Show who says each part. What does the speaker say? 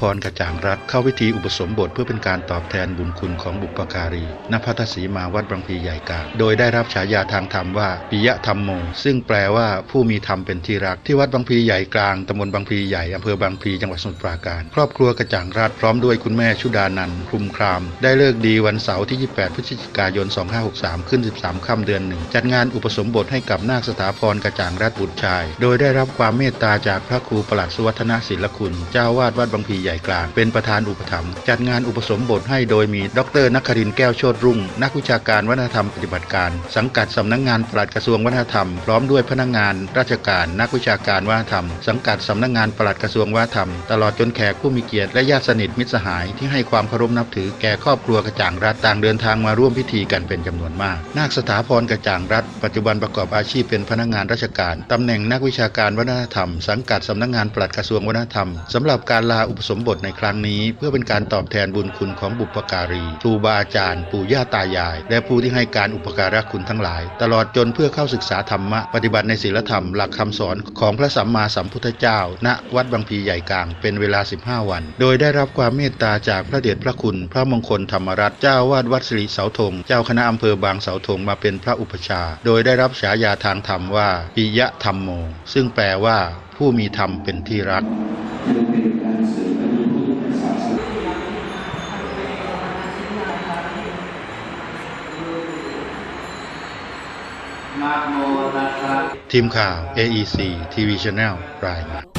Speaker 1: พรกระจ่างรัฐเข้าพิธีอุปสมบทเพื่อเป็นการตอบแทนบุญคุณของบุปการีณพัทสีมาวัดบางพีใหญ่กลางโดยได้รับฉายาทางธรรมว่าปิยธรรมโม ซึ่งแปลว่าผู้มีธรรมเป็นที่รักที่วัดบางพีใหญ่กลางตำบลบางพีใหญ่อำเภอบางพลีจังหวัดสมุทรปราการ ครอบครัวกระจ่างรัฐพร้อมด้วยคุณแม่ชุดานันท์คลุมคราม ได้เลิกดีวันเสาร์ที่ 28 พฤศจิกายน 2563 ขึ้น 13 ค่ำเดือนหนึ่งจัดงานอุปสมบทให้กับนาคสถาพรกระจ่างรัฐบุตรชาย โดยได้รับความเมตตาจากพระครูประหลัดสุวัฒนศิลคุณ เจ้าวาดวัดบางพลีใหญ่กลาง เป็นประธานอุปถัมภ์จัดงานอุปสมบทให้โดยมีดรนักครินแก้วโชตรุ่ง นักวิชาการวัฒนธรรมปฏิบัติการ สังกัดสำนักงานปลัดกระทรวงวัฒนธรรม พร้อมด้วยพนักงาน ราชการนักวิชาการวัฒนธรรม สังกัดสำนักงานปลัดกระทรวงวัฒนธรรม ตลอดจนแขกผู้มีเกียรติและญาติสนิทมิตรสหายที่ให้ความเคารพนับถือแก่ครอบครัวกระจ่างรัฐต่างเดินทางมาร่วมพิธีกันเป็นจำนวนมาก นาคสถาพรกระจ่างรัฐ ปัจจุบันประกอบอาชีพเป็นพนักงานราชการตำแหน่งนักวิชาการวัฒนธรรม สังกัดสำนักงานปลัดกระทรวงวัฒนธรรมสำหรับการลาอุปสมมบทในครั้งนี้ เพื่อเป็นการตอบแทนบุญคุณของบุปการีครูบาอาจารย์ ปู่ย่าตายาย และผู้ที่ให้การอุปการะคุณทั้งหลาย ตลอดจนเพื่อเข้าศึกษาธรรมะ ปฏิบัติในศีลธรรมหลักคำสอนของพระสัมมาสัมพุทธเจ้า ณวัดบางพีใหญ่กลางเป็นเวลา 15 วัน โดยได้รับความเมตตาจากพระเดชพระคุณ พระมงคลธรรมรัตน์เจ้าวาดวัดสิริเสาธงเจ้าคณะอำเภอบางเสาธงมาเป็นพระอุปชา โดยได้รับฉายาทางธรรมว่าปิยะธรรมโม ซึ่งแปลว่าผู้มีธรรมเป็นที่รัก
Speaker 2: นะโมตัสนา
Speaker 1: ทีมข่าว AEC TV Channel รายงาน